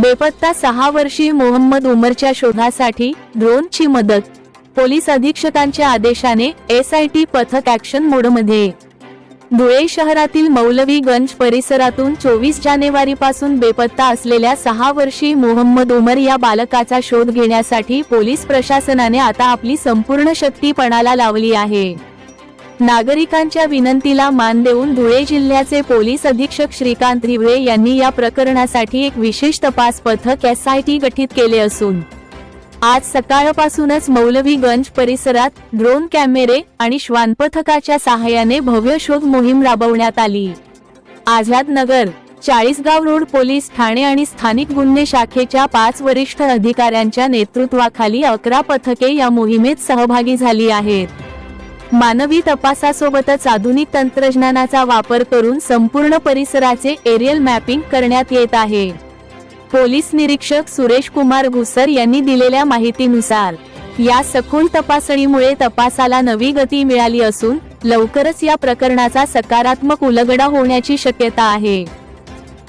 बेपत्ता सहा वर्षीय मोहम्मद उमरच्या शोधासाठी ड्रोनची मदत. पोलीस अधीक्षकांच्या आदेशाने एस आय टी पथक ऍक्शन मोडमध्ये. धुळे शहरातील मौलवीगंज परिसरातून चोवीस जानेवारी पासून बेपत्ता असलेल्या सहा वर्षीय मोहम्मद उमर या बालकाचा शोध घेण्यासाठी पोलीस प्रशासनाने आता आपली संपूर्ण शक्ती पणाला लावली आहे. नागरिकांच्या विनंतीला मान देऊन धुळे जिल्ह्याचे पोलीस अधीक्षक श्रीकांत हिवरे यांनी या प्रकरणासाठी एक विशेष तपास पथक एस आय टी गठीत केले असून आज सकाळपासूनच मौलवीगंज परिसरात ड्रोन कॅमेरे आणि श्वान पथकाच्या सहाय्याने भव्य शोध मोहीम राबवण्यात आली. आझाद नगर चाळीसगाव रोड पोलीस ठाणे आणि स्थानिक गुन्हे शाखेच्या पाच वरिष्ठ अधिकाऱ्यांच्या नेतृत्वाखाली अकरा पथके या मोहिमेत सहभागी झाली आहेत. मानवी तपासासोबतच आधुनिक तंत्रज्ञानाचा वापर करून संपूर्ण परिसराचे एरियल मॅपिंग करण्यात येत आहे. पोलीस निरीक्षक सुरेश कुमार घुसर यांनी दिलेल्या माहितीनुसार या सखोल तपासणीमुळे तपासाला नवी गती मिळाली असून लवकरच या प्रकरणाचा सकारात्मक उलगडा होण्याची शक्यता आहे.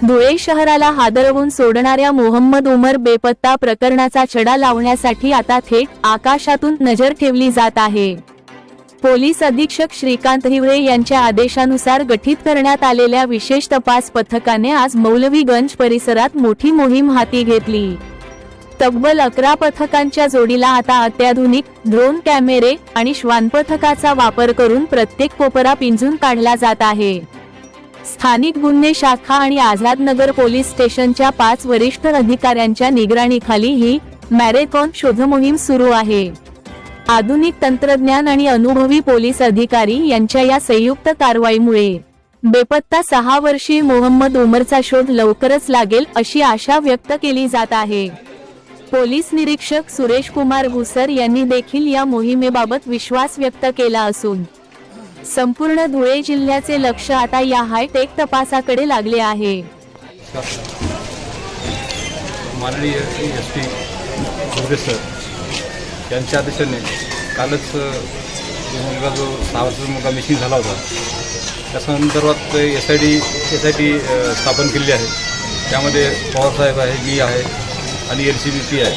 धुळे शहराला हादरवून सोडणाऱ्या मोहम्मद उमर बेपत्ता प्रकरणाचा छडा लावण्यासाठी आता थेट आकाशातून नजर ठेवली जात आहे. पोलीस अधीक्षक श्रीकांत हिवरे यांच्या आदेशानुसार गठीत करण्यात आलेल्या विशेष तपास पथकाने आज मौलवीगंज परिसरात मोठी मोहीम हाती घेतली. तब्बल अकरा पथकांच्या जोडीला आता अत्याधुनिक ड्रोन कॅमेरे आणि श्वान पथकाचा वापर करून प्रत्येक कोपरा पिंजून काढला जात आहे. स्थानिक गुन्हे शाखा आणि आझाद नगर पोलीस स्टेशनच्या पाच वरिष्ठ अधिकाऱ्यांच्या निगराणीखाली ही मॅरेथॉन शोधमोहीम सुरू आहे. आधुनिक तंत्रज्ञान आणि अनुभवी पोलीस अधिकारी यांच्या या संयुक्त कारवाईमुळे बेपत्ता सहा वर्षीय मोहम्मद उमरचा शोध लवकरच लागेल अशी आशा व्यक्त केली जात आहे. पोलीस निरीक्षक सुरेश कुमार घुसर यांनी देखील या मोहिमेबाबत विश्वास व्यक्त केला असून संपूर्ण धुळे जिल्ह्याचे लक्ष आता या हायटेक तपासाकडे लागले आहे. माननीय एस सर यांच्या आदेशाने कालच जो मुलगा जो सहा वर्षाचा मुलगा मिसिंग झाला होता त्या संदर्भात S I D S I T स्थापन केलेली आहे. त्यामध्ये पवारसाहेब आहे मी आहे आणि एल सी बी पी आहे.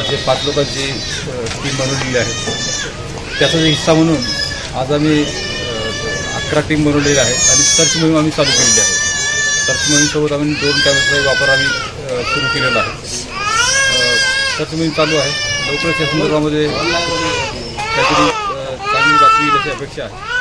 असे पाच लोकांची टीम बनवलेली आहे. त्याचाच हिस्सा म्हणून आज आम्ही अकरा टीम बनवलेली आहे आणि सर्च मोहीम आम्ही चालू केलेली आहे. सर्च मोहीमसोबत आम्ही दोन कॅमेराचा वापर आम्ही सुरू केलेला आहे. सर्च मोहीम चालू आहे. लवकरच या संदर्भामध्ये काहीतरी चांगली बातमी येईल अशी अपेक्षा आहे.